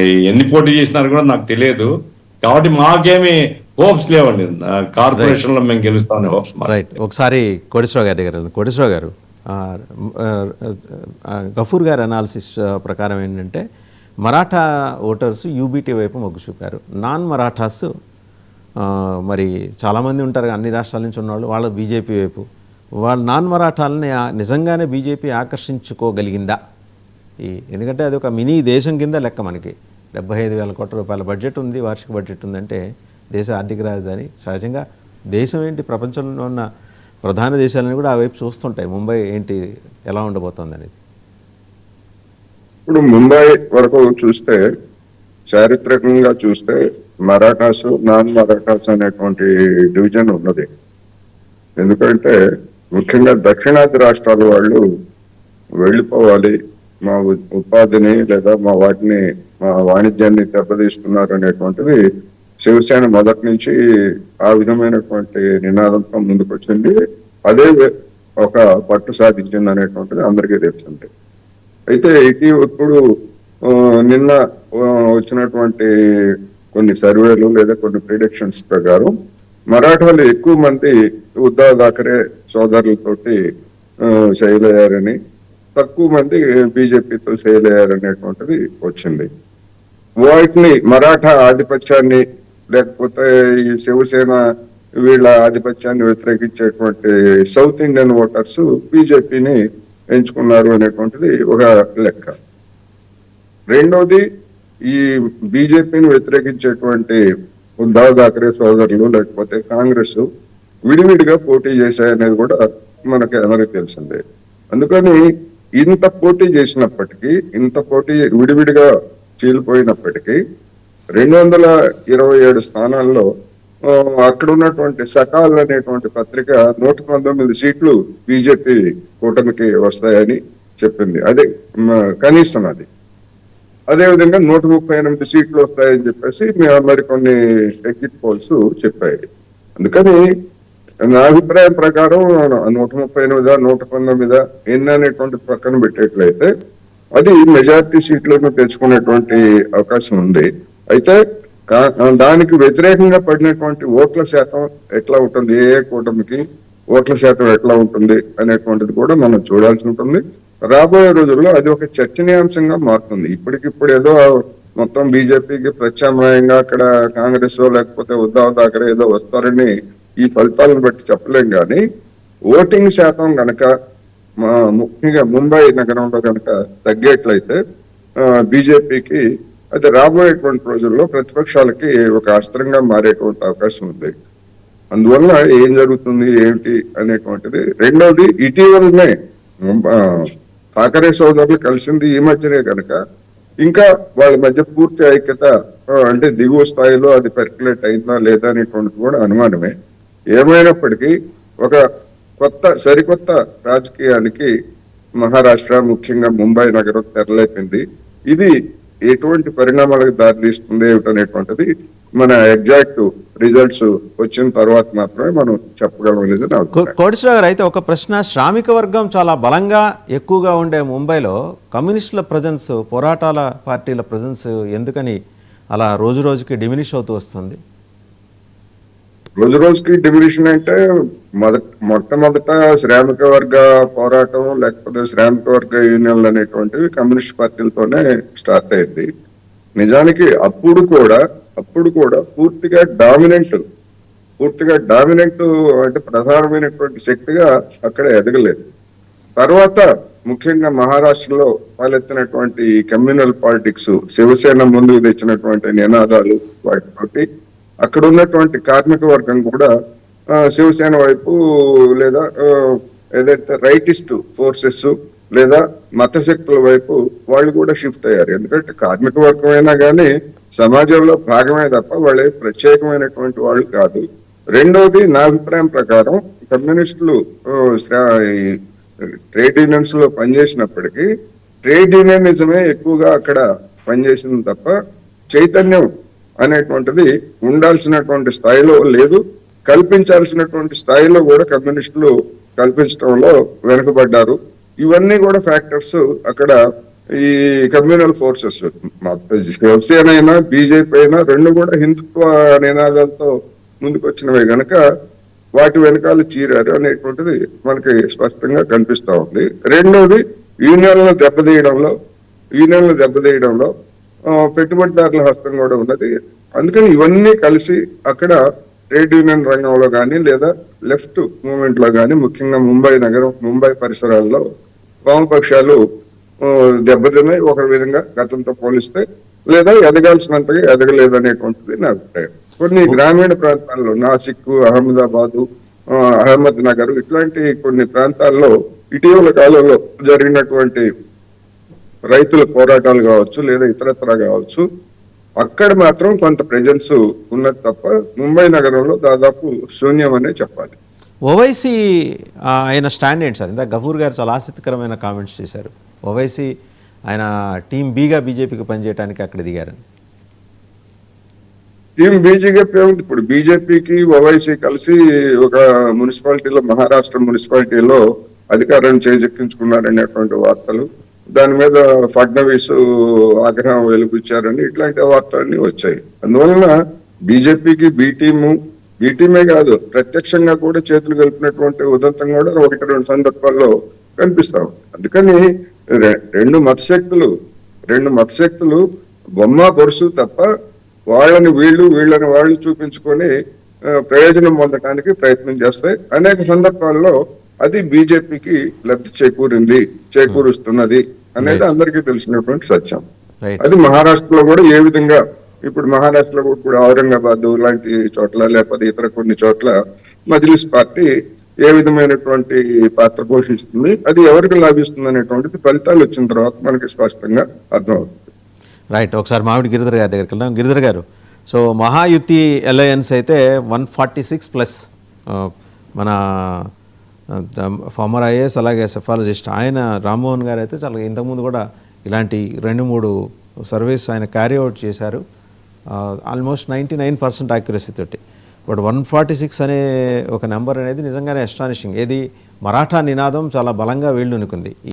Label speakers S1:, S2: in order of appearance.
S1: ఎన్ని పోటీ చేసినారు కూడా నాకు తెలియదు. కాబట్టి మాకేమి హోప్స్ లేవండి. కార్పొరేషన్లో మేము గెలుస్తామని హోప్స్
S2: రైట్ ఒకసారి కోటేశ్వరరావు గారి దగ్గర. కోటేశ్వరరావు గారు గఫూర్ గారి అనాలిసిస్ ప్రకారం ఏంటంటే మరాఠా ఓటర్స్ యూబీటీ వైపు మొగ్గు చూపారు. నాన్ మరాఠాస్ మరి చాలామంది ఉంటారు. అన్ని రాష్ట్రాల నుంచి ఉన్నవాళ్ళు వాళ్ళు బీజేపీ వైపు. వాళ్ళు నాన్ మరాఠాలని నిజంగానే బీజేపీ ఆకర్షించుకోగలిగిందా? ఈ ఎందుకంటే అది ఒక మినీ దేశం కింద లెక్క మనకి. డెబ్బై ఐదు వేల కోట్ల రూపాయల బడ్జెట్ ఉంది వార్షిక బడ్జెట్ ఉందంటే దేశ ఆర్థిక రాజధాని. సహజంగా దేశం ఏంటి ప్రపంచంలో ఉన్న ప్రధాన దేశాలను కూడా ఆ వైపు చూస్తుంటాయి. ముంబై ఏంటి ఎలా ఉండబోతోంది అనేది
S3: ఇప్పుడు ముంబై వరకు చూస్తే చారిత్రకంగా చూస్తే మరాఠాస్ నాన్ మరాఠాస్ అనేటువంటి డివిజన్ ఉన్నది. ఎందుకంటే ముఖ్యంగా దక్షిణాది రాష్ట్రాల వాళ్ళు వెళ్ళిపోవాలి మా ఉపాధిని లేదా మా వాటిని మా వాణిజ్యాన్ని దెబ్బతీస్తున్నారు అనేటువంటిది శివసేన మొదటి నుంచి ఆ విధమైనటువంటి నినాదంతో ముందుకొచ్చింది. అదే ఒక పట్టు సాధించింది అనేటువంటిది అందరికీ తెలిసింది. అయితే ఇది ఇప్పుడు నిన్న వచ్చినటువంటి కొన్ని సర్వేలు లేదా కొన్ని ప్రిడిక్షన్స్ ప్రకారం మరాఠాలు ఎక్కువ మంది ఉద్దవ్ థాకరే సోదరులతోటి శైలయ్యారని తక్కువ మంది బీజేపీతో శైలయ్యారనేటువంటిది వచ్చింది. వాటిని మరాఠా ఆధిపత్యాన్ని లేకపోతే ఈ శివసేన వీళ్ళ ఆధిపత్యాన్ని వ్యతిరేకించేటువంటి సౌత్ ఇండియన్ ఓటర్స్ బీజేపీని ఎంచుకున్నారు అనేటువంటిది ఒక లెక్క. రెండవది ఈ బీజేపీని వ్యతిరేకించేటువంటి ఉద్ధవ్ థాకరే సోదరులు లేకపోతే కాంగ్రెస్ విడివిడిగా పోటీ చేశాయనేది కూడా మనకి అందరికి తెలిసిందే. అందుకని ఇంత పోటీ చేసినప్పటికీ ఇంత పోటీ విడివిడిగా చీలిపోయినప్పటికీ రెండు వందల ఇరవై ఏడు స్థానాల్లో అక్కడ ఉన్నటువంటి సకాల్ అనేటువంటి పత్రిక నూట పంతొమ్మిది సీట్లు బీజేపీ కూటమికి వస్తాయని చెప్పింది. అదే కనీసం అది. అదేవిధంగా నూట ముప్పై ఎనిమిది సీట్లు వస్తాయని చెప్పేసి మే- మరికొన్ని ఎగ్జిట్ పోల్స్ చెప్పాయి. అందుకని నా అభిప్రాయం ప్రకారం నూట ముప్పై ఎనిమిద నూట పంతొమ్మిది ఎన్ని అనేటువంటి పక్కన పెట్టేట్లయితే అది మెజారిటీ సీట్లను తెచ్చుకునేటువంటి అవకాశం ఉంది. అయితే దానికి వ్యతిరేకంగా పడినటువంటి ఓట్ల శాతం ఎట్లా ఉంటుంది? ఏ కూటమికి ఓట్ల శాతం ఎట్లా ఉంటుంది అనేటువంటిది కూడా మనం చూడాల్సి ఉంటుంది. రాబోయే రోజుల్లో అది ఒక చర్చనీయాంశంగా మారుతుంది. ఇప్పటికిప్పుడు ఏదో మొత్తం బీజేపీకి ప్రత్యామ్నాయంగా అక్కడ కాంగ్రెస్ లేకపోతే ఉద్దవ్ థాకరే ఏదో వస్తారని ఈ ఫలితాలను బట్టి చెప్పలేం కానీ ఓటింగ్ శాతం గనక మా ముఖ్యంగా ముంబై నగరంలో కనుక తగ్గేట్లయితే బీజేపీకి అది రాబోయేటువంటి రోజుల్లో ప్రతిపక్షాలకి ఒక అస్త్రంగా మారేటువంటి అవకాశం ఉంది. అందువల్ల ఏం జరుగుతుంది ఏమిటి అనేటువంటిది రెండవది ఇటీవలనే ఠాకరే సోదరులు కలిసింది ఈ మధ్యనే కనుక ఇంకా వాళ్ళ మధ్య పూర్తి ఐక్యత అంటే దిగువ స్థాయిలో అది పెర్కులేట్ అయిందా లేదా అనేటువంటిది కూడా అనుమానమే. ఏమైనప్పటికీ ఒక కొత్త సరికొత్త రాజకీయానికి మహారాష్ట్ర ముఖ్యంగా ముంబై నగరం తెరలేపింది. ఇది ఎటువంటి పరిణామాలకు దారితీస్తుంది ఏమిటనేటువంటిది మన ఎగ్జాక్ట్ రిజల్ట్స్ వచ్చిన తర్వాత మాత్రమే మనం చెప్పగలం.
S2: కోటేశ్వరరావు గారు అయితే ఒక ప్రశ్న. శ్రామిక వర్గం చాలా బలంగా ఎక్కువగా ఉండే ముంబైలో కమ్యూనిస్టుల ప్రజెన్స్ పోరాటాల పార్టీల ప్రజెన్స్ ఎందుకని అలా రోజు రోజుకి డిమినిష్ అవుతూ వస్తుంది?
S3: రోజు రోజుకి డివిజన్ అంటే మొదట మొట్టమొదట శ్రామిక వర్గ పోరాటం లేకపోతే శ్రామిక వర్గ యూనియన్లు అనేటువంటివి కమ్యూనిస్ట్ పార్టీలతోనే స్టార్ట్ అయింది నిజానికి అప్పుడు కూడా అప్పుడు కూడా పూర్తిగా డామినెంట్ పూర్తిగా డామినెంట్ అంటే ప్రధానమైనటువంటి శక్తిగా అక్కడ ఎదగలేదు. తర్వాత ముఖ్యంగా మహారాష్ట్రలో పాలెత్తినటువంటి కమ్యూనల్ పాలిటిక్స్ శివసేన ముందుకు తెచ్చినటువంటి నినాదాలు వాటితోటి అక్కడ ఉన్నటువంటి కార్మిక వర్గం కూడా శివసేన వైపు లేదా ఏదైతే రైటిస్ట్ ఫోర్సెస్ లేదా మత శక్తుల వైపు వాళ్ళు కూడా షిఫ్ట్ అయ్యారు. ఎందుకంటే కార్మిక వర్గం అయినా కానీ సమాజంలో భాగమే తప్ప వాళ్ళే ప్రత్యేకమైనటువంటి వాళ్ళు కాదు. రెండవది నా అభిప్రాయం ప్రకారం కమ్యూనిస్టులు ట్రేడ్ యూనియన్స్లో పనిచేసినప్పటికీ ట్రేడ్ యూనియనిజమే ఎక్కువగా అక్కడ పనిచేసింది తప్ప చైతన్యం అనేటువంటిది ఉండాల్సినటువంటి స్థాయిలో లేదు. కల్పించాల్సినటువంటి స్థాయిలో కూడా కమ్యూనిస్టులు కల్పించడంలో వెనుకబడ్డారు. ఇవన్నీ కూడా ఫ్యాక్టర్స్ అక్కడ ఈ కమ్యూనల్ ఫోర్సెస్ శివసేన అయినా బీజేపీ అయినా రెండు కూడా హిందుత్వ నినాదాలతో ముందుకొచ్చినవి గనక వాటి వెనకాల చీరారు అనేటువంటిది మనకి స్పష్టంగా కనిపిస్తా ఉంది. రెండోది యూనియన్లను దెబ్బతీయడంలో యూనియన్లు దెబ్బతీయడంలో పెట్టుబడిదారుల హస్తం కూడా ఉన్నది. అందుకని ఇవన్నీ కలిసి అక్కడ ట్రేడ్ యూనియన్ రంగంలో కానీ లేదా లెఫ్ట్ మూమెంట్లో కానీ ముఖ్యంగా ముంబై నగరం ముంబై పరిసరాల్లో వామపక్షాలు దెబ్బతిన్నాయి. ఒక విధంగా గతంతో పోలిస్తే లేదా ఎదగాల్సినంతగా ఎదగలేదు అనేటువంటిది నా అభిప్రాయం. కొన్ని గ్రామీణ ప్రాంతాల్లో నాసిక్ అహ్మదాబాదు అహ్మద్ నగర్ ఇట్లాంటి కొన్ని ప్రాంతాల్లో ఇటీవల కాలంలో జరిగినటువంటి రైతుల పోరాటాలు కావచ్చు లేదా ఇతరత్ర కావచ్చు అక్కడ మాత్రం కొంత ప్రెజెన్స్ ఉన్నది తప్ప ముంబై నగరంలో దాదాపు శూన్యం అనే చెప్పాలి.
S2: ఓవైసీ ఆయన స్టాండ్ ఏంటి సార్? ఇందాక గఫూర్ గారు చాలా ఆసక్తికరమైన కామెంట్స్ చేశారు. ఓవైసీ ఆయన టీం బీగా బీజేపీకి పనిచేయడానికి అక్కడ దిగారని.
S3: టీం బీజేపీ ఏముంది? ఇప్పుడు బీజేపీకి ఓవైసీ కలిసి ఒక మున్సిపాలిటీలో మహారాష్ట్ర మున్సిపాలిటీలో అధికారాన్ని చేజెక్కించుకున్నారనేటువంటి వార్తలు దాని మీద ఫడ్నవీస్ ఆగ్రహం వెలిపించారని ఇట్లాంటి వార్తలన్నీ వచ్చాయి. అందువలన బీజేపీకి బీ టీము బీ టీమే కాదు ప్రత్యక్షంగా కూడా చేతులు కలిపినటువంటి ఉదంతం కూడా ఒకటి రెండు సందర్భాల్లో కనిపిస్తాం అందుకని రె- రెండు మతశక్తులు రెండు మతశక్తులు బొమ్మ బొరుసు తప్ప వాళ్ళని వీళ్ళు వీళ్ళని వాళ్ళు చూపించుకొని ప్రయోజనం పొందడానికి ప్రయత్నం చేస్తాయి. అనేక సందర్భాల్లో అది బీజేపీకి లబ్ధి చేకూరింది చేకూరుస్తున్నది అనేది అందరికీ తెలిసినటువంటి సత్యం. అది మహారాష్ట్రలో కూడా ఏ విధంగా ఇప్పుడు మహారాష్ట్రలో కూడా ఔరంగాబాద్ లాంటి చోట్ల లేకపోతే ఇతర కొన్ని చోట్ల మజ్లిస్ పార్టీ ఏ విధమైనటువంటి పాత్ర పోషిస్తుంది అది ఎవరికి లాభిస్తుంది అనేటువంటిది ఫలితాలు వచ్చిన తర్వాత మనకి స్పష్టంగా అర్థమవుతుంది.
S2: రైట్ ఒకసారి మామిడి గిరిధర్ గారి దగ్గరికి వెళ్దాం. గిరిధర్ గారు సో మహాయుతి అలయన్స్ అయితే వన్ ఫార్టీ సిక్స్ ప్లస్ మన ఫార్మర్ ఐఏఎస్ అలాగే సెఫాలజిస్ట్ ఆయన రామ్మోహన్ గారు అయితే చాలా ఇంతకుముందు కూడా ఇలాంటి రెండు మూడు సర్వీస్ ఆయన క్యారీ అవుట్ చేశారు. Almost ninety nine percent accuracy తోటి. బట్ వన్ ఫార్టీ సిక్స్ అనే ఒక నెంబర్ అనేది నిజంగానే అస్టానిషింగ్ ఏది మరాఠా నినాదం చాలా బలంగా వీళ్ళునుకుంది